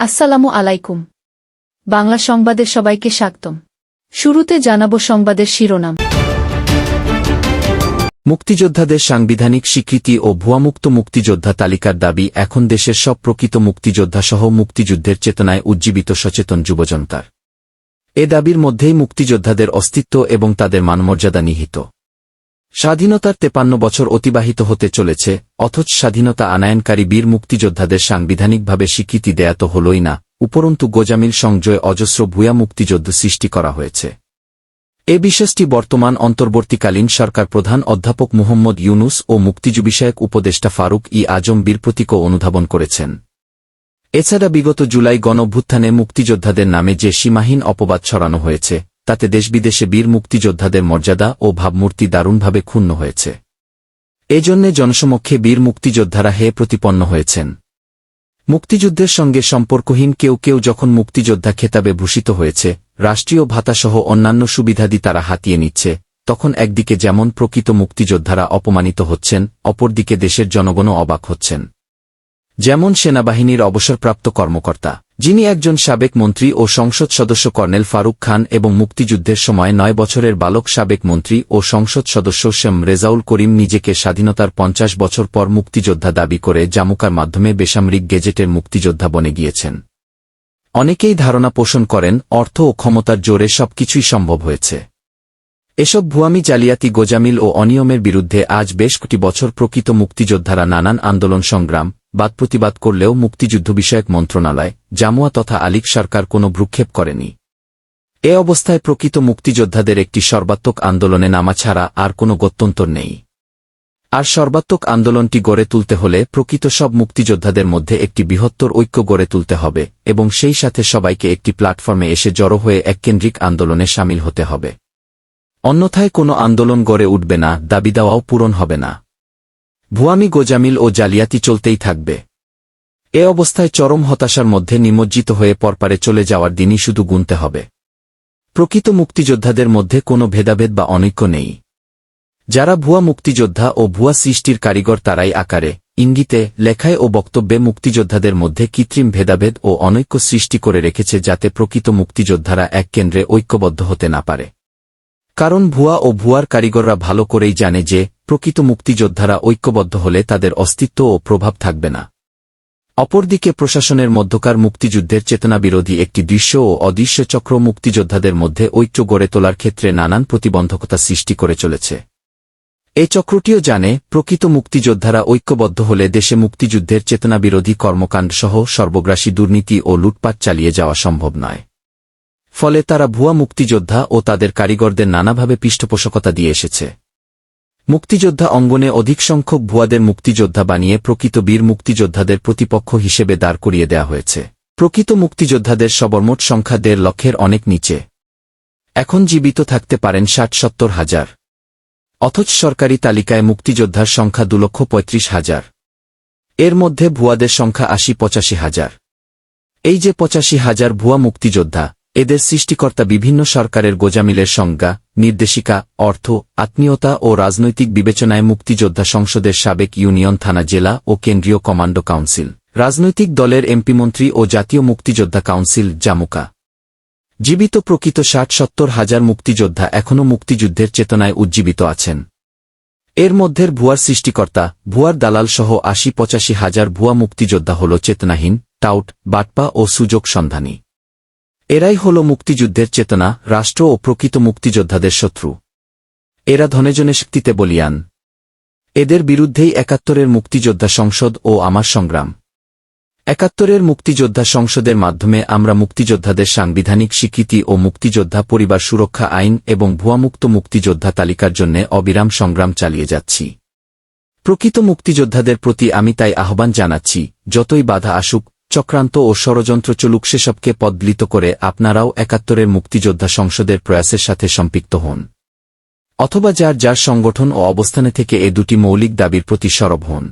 আসসালামু আলাইকুম। বাংলা সংবাদের সবাইকে স্বাগতম। শুরুতে জানাব সংবাদের শিরোনাম। মুক্তিযোদ্ধাদের সাংবিধানিক স্বীকৃতি ও ভুয়ামুক্ত মুক্তিযোদ্ধা তালিকার দাবি, এখন দেশের সব প্রকৃত মুক্তিযোদ্ধাসহ মুক্তিযুদ্ধের চেতনায় উজ্জীবিত সচেতন যুবজনতার। এ দাবির মধ্যেই মুক্তিযোদ্ধাদের অস্তিত্ব এবং তাদের মানমর্যাদা নিহিত। স্বাধীনতার তেপান্ন বছর অতিবাহিত হতে চলেছে, অথচ স্বাধীনতা আনায়নকারী বীর মুক্তিযোদ্ধাদের সাংবিধানিকভাবে স্বীকৃতি দেয়া তো হলই না, উপরন্তু গোজামিল সংজয় অজস্র ভূয়া মুক্তিযুদ্ধ সৃষ্টি করা হয়েছে। এ বিশেষটি বর্তমান অন্তর্বর্তীকালীন সরকার প্রধান অধ্যাপক মুহম্মদ ইউনুস ও মুক্তিযু বিষয়ক উপদেষ্টা ফারুক ই আজম বীর প্রতীকও অনুধাবন করেছেন। এছাড়া বিগত জুলাই গণভ্যুত্থানে মুক্তিযোদ্ধাদের নামে যে সীমাহীন অপবাদ ছড়ানো হয়েছে তাতে দেশবিদেশে বীর মুক্তিযোদ্ধাদের মর্যাদা ও ভাবমূর্তি দারুণভাবে ক্ষুণ্ণ হয়েছে। এজন্যে জনসমক্ষে বীর মুক্তিযোদ্ধারা হে প্রতিপন্ন হয়েছেন। মুক্তিযুদ্ধের সঙ্গে সম্পর্কহীন কেউ কেউ যখন মুক্তিযোদ্ধা খেতাবে ভূষিত হয়েছে, রাষ্ট্রীয় ভাতাসহ অন্যান্য সুবিধাদি তারা হাতিয়ে নিচ্ছে, তখন একদিকে যেমন প্রকৃত মুক্তিযোদ্ধারা অপমানিত হচ্ছেন, অপরদিকে দেশের জনগণও অবাক হচ্ছেন। যেমন সেনাবাহিনীর অবসরপ্রাপ্ত কর্মকর্তা, যিনি একজন সাবেক মন্ত্রী ও সংসদ সদস্য কর্নেল ফারুক খান এবং মুক্তিযুদ্ধের সময় নয় বছরের বালক সাবেক মন্ত্রী ও সংসদ সদস্য শেম রেজাউল করিম নিজেকে স্বাধীনতার পঞ্চাশ বছর পর মুক্তিযোদ্ধা দাবি করে জামুকার মাধ্যমে বেসামরিক গেজেটের মুক্তিযোদ্ধা বনে গিয়েছেন। অনেকেই ধারণা পোষণ করেন, অর্থ ও ক্ষমতার জোরে সবকিছুই সম্ভব হয়েছে। এসব ভুয়ামি জালিয়াতি, গোজামিল ও অনিয়মের বিরুদ্ধে আজ বেশ কটি বছর প্রকৃত মুক্তিযোদ্ধারা নানান আন্দোলন সংগ্রাম বাদ প্রতিবাদ করলেও মুক্তিযুদ্ধ বিষয়ক মন্ত্রণালয়, জামুয়া তথা আলিক সরকার কোনো ভ্রুক্ষেপ করেনি। এ অবস্থায় প্রকৃত মুক্তিযোদ্ধাদের একটি সর্বাত্মক আন্দোলনে নামা ছাড়া আর কোনো গত্যন্তর নেই। আর সর্বাত্মক আন্দোলনটি গড়ে তুলতে হলে প্রকৃত সব মুক্তিযোদ্ধাদের মধ্যে একটি বৃহত্তর ঐক্য গড়ে তুলতে হবে, এবং সেই সাথে সবাইকে একটি প্ল্যাটফর্মে এসে জড়ো হয়ে এককেন্দ্রিক আন্দোলনে সামিল হতে হবে। অন্যথায় কোনো আন্দোলন গড়ে উঠবে না, দাবি দেওয়াও পূরণ হবে না। ভুয়ামি গোজামিল ও জালিয়াতি চলতেই থাকবে। এ অবস্থায় চরম হতাশার মধ্যে নিমজ্জিত হয়ে পরপারে চলে যাওয়ার দিনই শুধু গুনতে হবে। প্রকৃত মুক্তিযোদ্ধাদের মধ্যে কোনো ভেদাভেদ বা অনৈক্য নেই। যারা ভুয়া মুক্তিযোদ্ধা ও ভুয়া সৃষ্টির কারিগর তারাই আকারে, ইঙ্গিতে, লেখায় ও বক্তব্যে মুক্তিযোদ্ধাদের মধ্যে কৃত্রিম ভেদাভেদ ও অনৈক্য সৃষ্টি করে রেখেছে যাতে প্রকৃত মুক্তিযোদ্ধারা এক কেন্দ্রে ঐক্যবদ্ধ হতে না পারে। কারণ ভুয়া ও ভুয়ার কারিগররা ভালো করেই জানে যে প্রকৃত মুক্তিযোদ্ধারা ঐক্যবদ্ধ হলে তাদের অস্তিত্ব ও প্রভাব থাকবে না। অপরদিকে প্রশাসনের মধ্যকার মুক্তিযুদ্ধের চেতনাবিরোধী একটি দৃশ্য ও অদৃশ্য চক্র মুক্তিযোদ্ধাদের মধ্যে ঐক্য গড়ে তোলার ক্ষেত্রে নানান প্রতিবন্ধকতা সৃষ্টি করে চলেছে। এই চক্রটিও জানে, প্রকৃত মুক্তিযোদ্ধারা ঐক্যবদ্ধ হলে দেশে মুক্তিযুদ্ধের চেতনাবিরোধী কর্মকাণ্ড সহ সর্বগ্রাসী দুর্নীতি ও লুটপাট চালিয়ে যাওয়া সম্ভব নয়। ফলে তারা ভুয়া মুক্তিযোদ্ধা ও তাদের কারিগরদের নানাভাবে পৃষ্ঠপোষকতা দিয়ে এসেছে। মুক্তিযোদ্ধা অঙ্গনে অধিক সংখ্যক ভুয়াদের মুক্তিযোদ্ধা বানিয়ে প্রকৃত বীর মুক্তিযোদ্ধাদের প্রতিপক্ষ হিসেবে দাঁড় করিয়ে দেওয়া হয়েছে। প্রকৃত মুক্তিযোদ্ধাদের সবরমোট সংখ্যা দেড় লক্ষের অনেক নিচে। এখন জীবিত থাকতে পারেন ষাট সত্তর হাজার। অথচ সরকারি তালিকায় মুক্তিযোদ্ধার সংখ্যা দু লক্ষ পঁয়ত্রিশ হাজার। এর মধ্যে ভুয়াদের সংখ্যা আশি পঁচাশি হাজার। এই যে পঁচাশি হাজার ভুয়া মুক্তিযোদ্ধা এদের সৃষ্টিকর্তা বিভিন্ন সরকারের গোজামিলের সংজ্ঞা, নির্দেশিকা, অর্থ, আত্মীয়তা ও রাজনৈতিক বিবেচনায় মুক্তিযোদ্ধা সংসদের সাবেক ইউনিয়ন থানা জেলা ও কেন্দ্রীয় কমান্ডো কাউন্সিল, রাজনৈতিক দলের এমপি মন্ত্রী ও জাতীয় মুক্তিযোদ্ধা কাউন্সিল জামুকা। জীবিত প্রকৃত ষাট সত্তর হাজার মুক্তিযোদ্ধা এখনও মুক্তিযুদ্ধের চেতনায় উজ্জীবিত আছেন। এর মধ্যে ভুয়ার সৃষ্টিকর্তা, ভুয়ার দালাল সহ আশি পঁচাশি হাজার ভুয়া মুক্তিযোদ্ধা হল চেতনাহীন, টাউট, বাটপা ও সুযোগ সন্ধানী। এরাই হল মুক্তিযুদ্ধের চেতনা, রাষ্ট্র ও প্রকৃত মুক্তিযোদ্ধাদের শত্রু। এরা ধনেজনে শক্তিতে বলিয়ান। এদের বিরুদ্ধেই একাত্তরের মুক্তিযোদ্ধা সংসদ ও আমার সংগ্রাম। একাত্তরের মুক্তিযোদ্ধা সংসদের মাধ্যমে আমরা মুক্তিযোদ্ধাদের সাংবিধানিক স্বীকৃতি ও মুক্তিযোদ্ধা পরিবার সুরক্ষা আইন এবং ভুয়ামুক্ত মুক্তিযোদ্ধা তালিকার জন্য অবিরাম সংগ্রাম চালিয়ে যাচ্ছি। প্রকৃত মুক্তিযোদ্ধাদের প্রতি আমি তাই আহ্বান জানাচ্ছি, যতই বাধা আসুক চক্রান্ত ও ষড়যন্ত্র চলুক সেসবকে পদলিত করে আপনারাও একাত্তরের মুক্তিযোদ্ধা সংসদের প্রয়াসের সাথে সম্পৃক্ত হন। অথবা যার যার সংগঠন ও অবস্থানে থেকে এ দুটি মৌলিক দাবির প্রতি সরব হন।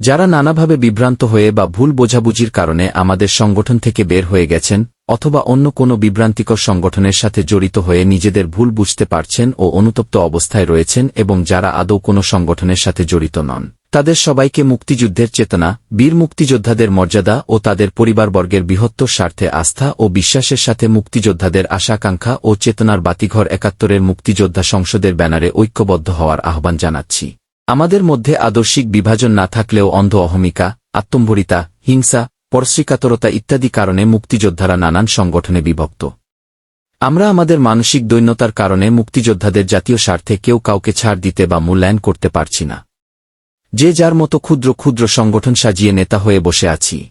যারা নানাভাবে বিভ্রান্ত হয়ে বা ভুল বোঝাবুঝির কারণে আমাদের সংগঠন থেকে বের হয়ে গেছেন, অথবা অন্য কোনো বিভ্রান্তিকর সংগঠনের সাথে জড়িত হয়ে নিজেদের ভুল বুঝতে পারছেন ও অনুতপ্ত অবস্থায় রয়েছেন এবং যারা আদৌ কোনো সংগঠনের সাথে জড়িত নন। তাদের সবাইকে মুক্তিযুদ্ধের চেতনা, বীর মুক্তিযোদ্ধাদের মর্যাদা ও তাদের পরিবারবর্গের বৃহত্তর স্বার্থে আস্থা ও বিশ্বাসের সাথে মুক্তিযোদ্ধাদের আশাকাঙ্ক্ষা ও চেতনার বাতিঘর একাত্তরের মুক্তিযোদ্ধা সংসদের ব্যানারে ঐক্যবদ্ধ হওয়ার আহ্বান জানাচ্ছি। আমাদের মধ্যে আদর্শিক বিভাজন না থাকলেও অন্ধ অহমিকা, আত্মম্ভরিতা, হিংসা, পরশ্রীকাতরতা ইত্যাদি কারণে মুক্তিযোদ্ধারা নানান সংগঠনে বিভক্ত। আমরা আমাদের মানসিক দৈন্যতার কারণে মুক্তিযোদ্ধাদের জাতীয় স্বার্থে কেউ কাউকে ছাড় দিতে বা মূল্যায়ন করতে পারছি না। যে যার মতো ক্ষুদ্র ক্ষুদ্র সংগঠন সাজিয়ে নেতা হয়ে বসে আছি।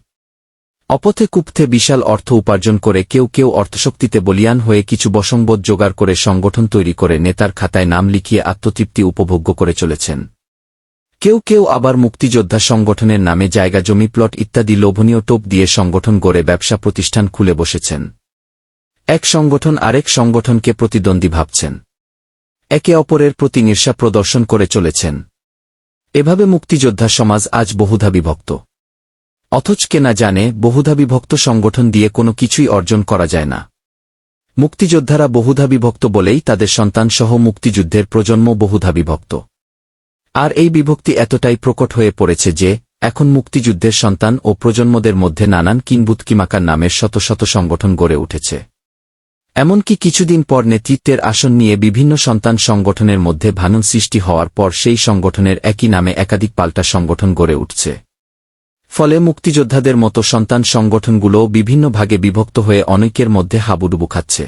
অপথে কুপথে বিশাল অর্থ উপার্জন করে কেউ কেউ অর্থশক্তিতে বলিয়ান হয়ে কিছু বসংবোধ জোগাড় করে সংগঠন তৈরি করে নেতার খাতায় নাম লিখিয়ে আত্মতৃপ্তি উপভোগ্য করে চলেছেন। কেউ কেউ আবার মুক্তিযোদ্ধা সংগঠনের নামে জায়গা, জমি, প্লট ইত্যাদি লোভনীয় টোপ দিয়ে সংগঠন গড়ে ব্যবসা প্রতিষ্ঠান খুলে বসেছেন। এক সংগঠন আরেক সংগঠনকে প্রতিদ্বন্দ্বী ভাবছেন। একে অপরের প্রতি ঈর্ষা প্রদর্শন করে চলেছেন। এভাবে মুক্তিযোদ্ধা সমাজ আজ বহুধা বিভক্ত। অথচ কে না জানে, বহুধা বিভক্ত সংগঠন দিয়ে কোনো কিছুই অর্জন করা যায় না। মুক্তিযোদ্ধারা বহুধা বিভক্ত বলেই তাদের সন্তানসহ মুক্তিযুদ্ধের প্রজন্ম বহুধা বিভক্ত। আর এই বিভক্তি এতটাই প্রকট হয়ে পড়েছে যে, এখন মুক্তিযুদ্ধের সন্তান ও প্রজন্মদের মধ্যে নানান কিংবুৎকিমাকার নামের শত শত সংগঠন গড়ে উঠেছে। এমনকি কিছুদিন পর নেতৃত্বের আসন নিয়ে বিভিন্ন সন্তান সংগঠনের মধ্যে ভানন সৃষ্টি হওয়ার পর সেই সংগঠনের একই নামে একাধিক পাল্টা সংগঠন গড়ে উঠছে। ফলে মুক্তিযোদ্ধাদের মতো সন্তান সংগঠনগুলোও বিভিন্ন ভাগে বিভক্ত হয়ে অনেকের মধ্যে হাবুডুবু খাচ্ছে।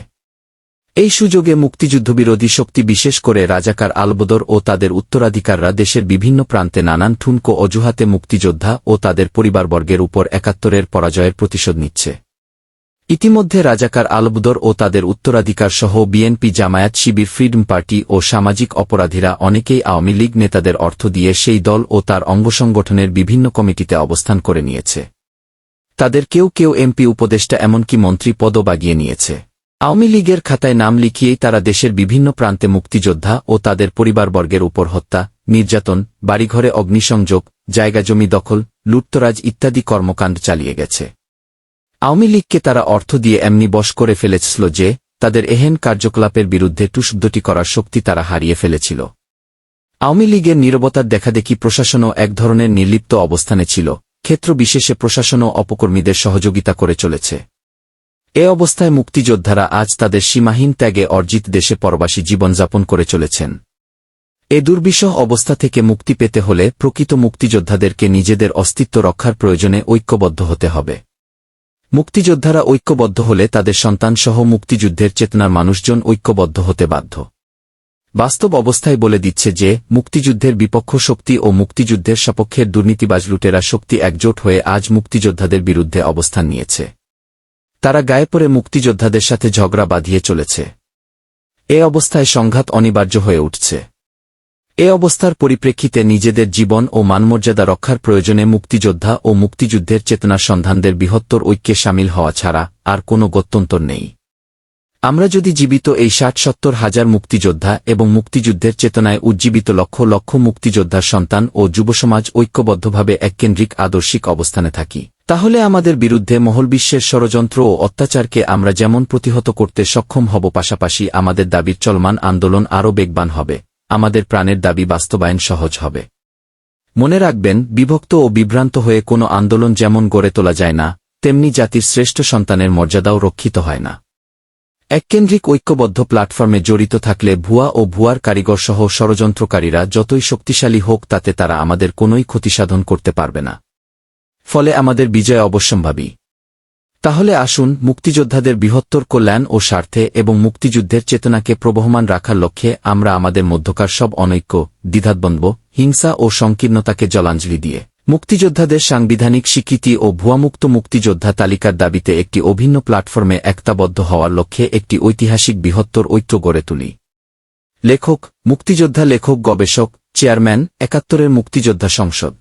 এই সুযোগে মুক্তিযুদ্ধবিরোধী শক্তি বিশেষ করে রাজাকার আলবদর ও তাদের উত্তরাধিকাররা দেশের বিভিন্ন প্রান্তে নানান ঠুনকো অজুহাতে মুক্তিযোদ্ধা ও তাদের পরিবারবর্গের উপর একাত্তরের পরাজয়ের প্রতিশোধ নিচ্ছে। ইতিমধ্যে রাজাকার আলবদর ও তাদের উত্তরাধিকার সহ BNP Jamaat Shibir, freedom party ও সামাজিক অপরাধীরা অনেকেই আওয়ামী লীগ নেতাদের অর্থ দিয়ে সেই দল ও তার অঙ্গসংগঠনের বিভিন্ন কমিটিতে অবস্থান করে নিয়েছে। তাদের কেউ কেউ এমপি, উপদেষ্টা এমনকি মন্ত্রী পদও বাগিয়ে নিয়েছে। আওয়ামী লীগের খাতায় নাম লিখিয়েই তারা দেশের বিভিন্ন প্রান্তে মুক্তিযোদ্ধা ও তাদের পরিবারবর্গের উপর হত্যা, নির্যাতন, বাড়িঘরে অগ্নিসংযোগ, জায়গা জমি দখল, লুটতরাজ ইত্যাদি কর্মকাণ্ড চালিয়ে গেছে। আওয়ামী লীগকে তারা অর্থ দিয়ে এমনি বশ করে ফেলেছিল যে, তাদের এহেন কার্যকলাপের বিরুদ্ধে টুসব্দটি করার শক্তি তারা হারিয়ে ফেলেছিল। আওয়ামী লীগের নিরবতার দেখাদেখি প্রশাসনও এক ধরনের নির্লিপ্ত অবস্থানে ছিল, ক্ষেত্র বিশেষে প্রশাসনও অপকর্মীদের সহযোগিতা করে চলেছে। এ অবস্থায় মুক্তিযোদ্ধারা আজ তাদের সীমাহীন ত্যাগে অর্জিত দেশে পরবাসী জীবনযাপন করে চলেছেন। এ দুর্বিষহ অবস্থা থেকে মুক্তি পেতে হলে প্রকৃত মুক্তিযোদ্ধাদেরকে নিজেদের অস্তিত্ব রক্ষার প্রয়োজনে ঐক্যবদ্ধ হতে হবে। মুক্তিযোদ্ধারা ঐক্যবদ্ধ হলে তাদের সন্তানসহ মুক্তিযুদ্ধের চেতনার মানুষজন ঐক্যবদ্ধ হতে বাধ্য। বাস্তব অবস্থায় বলে দিচ্ছে যে, মুক্তিযুদ্ধের বিপক্ষ শক্তি ও মুক্তিযুদ্ধের সপক্ষের দুর্নীতিবাজ লুটেরা শক্তি একজোট হয়ে আজ মুক্তিযোদ্ধাদের বিরুদ্ধে অবস্থান নিয়েছে। তারা গায়ে পড়ে মুক্তিযোদ্ধাদের সাথে ঝগড়া বাঁধিয়ে চলেছে। এ অবস্থায় সংঘাত অনিবার্য হয়ে উঠছে। এ অবস্থার পরিপ্রেক্ষিতে নিজেদের জীবন ও মানমর্যাদা রক্ষার প্রয়োজনে মুক্তিযোদ্ধা ও মুক্তিযুদ্ধের চেতনার সন্ধানদের বৃহত্তর ঐক্যে সামিল হওয়া ছাড়া আর কোনো গত্যন্তর নেই। আমরা যদি জীবিত এই ষাট সত্তর হাজার মুক্তিযোদ্ধা এবং মুক্তিযুদ্ধের চেতনায় উজ্জীবিত লক্ষ লক্ষ মুক্তিযোদ্ধার সন্তান ও যুবসমাজ ঐক্যবদ্ধভাবে এককেন্দ্রিক আদর্শিক অবস্থানে থাকি, তাহলে আমাদের বিরুদ্ধে মহলবিশ্বের ষড়যন্ত্র ও অত্যাচারকে আমরা যেমন প্রতিহত করতে সক্ষম হব পাশাপাশি আমাদের দাবির চলমান আন্দোলন আরও বেগবান হবে। আমাদের প্রাণের দাবি বাস্তবায়ন সহজ হবে। মনে রাখবেন, বিভক্ত ও বিভ্রান্ত হয়ে কোনো আন্দোলন যেমন গড়ে তোলা যায় না, তেমনি জাতির শ্রেষ্ঠ সন্তানের মর্যাদাও রক্ষিত হয় না। এককেন্দ্রিক ঐক্যবদ্ধ প্ল্যাটফর্মে জড়িত থাকলে ভুয়া ও ভুয়ার কারিগরসহ ষড়যন্ত্রকারীরা যতই শক্তিশালী হোক, তাতে তারা আমাদের কোনোই ক্ষতিসাধন করতে পারবে না। ফলে আমাদের বিজয় অবশ্যম্ভাবী। তাহলে আসুন মুক্তিযোদ্ধাদের বৃহত্তর কল্যাণ ও স্বার্থে এবং মুক্তিযুদ্ধের চেতনাকে প্রবহমান রাখার লক্ষ্যে আমরা আমাদের মধ্যকার সব অনৈক্য, দ্বিধাদ্বন্দ্ব, হিংসা ও সংকীর্ণতাকে জলাঞ্জলি দিয়ে। মুক্তিযোদ্ধাদের সাংবিধানিক স্বীকৃতি ও ভুয়ামুক্ত মুক্তিযোদ্ধা তালিকার দাবিতে একটি অভিন্ন প্ল্যাটফর্মে একতাবদ্ধ হওয়ার লক্ষ্যে একটি ঐতিহাসিক বৃহত্তর ঐক্য গড়ে তুলি। লেখক, মুক্তিযোদ্ধা লেখক, গবেষক, চেয়ারম্যান, একাত্তরের মুক্তিযোদ্ধা সংসদ।